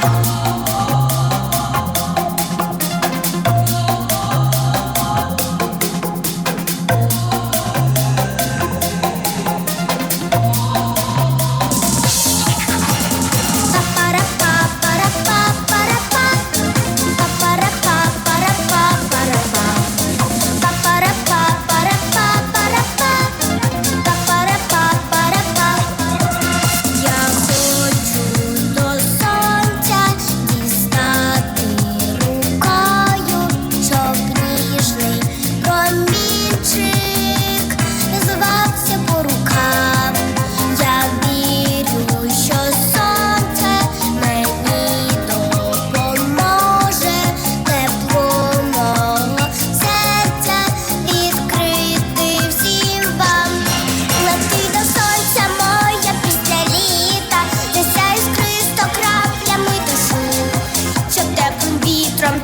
Oh.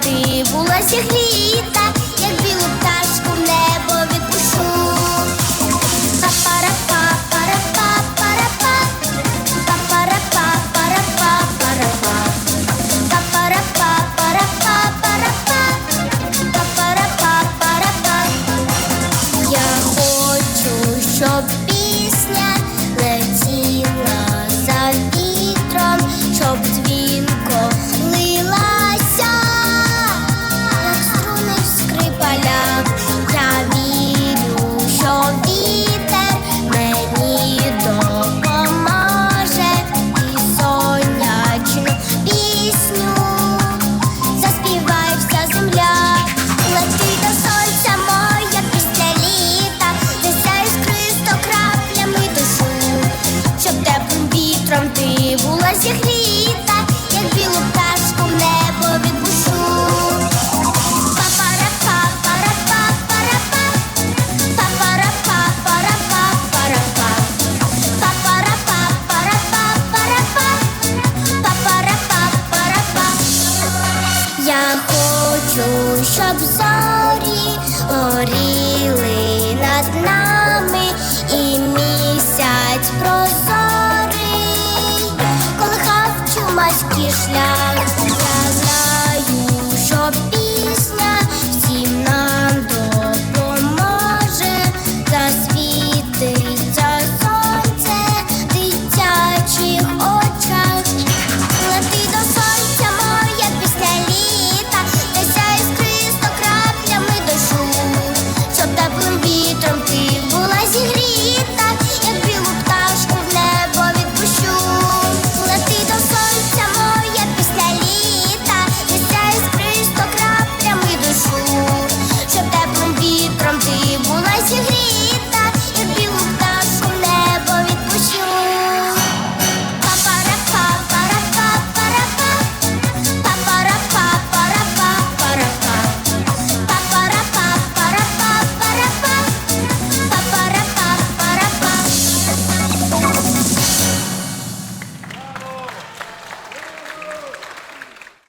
ти була всіх літа. Я хочу, щоб зорі горіли над нами і місяць прозорий, колихав чумацький шлях, я знаю, що.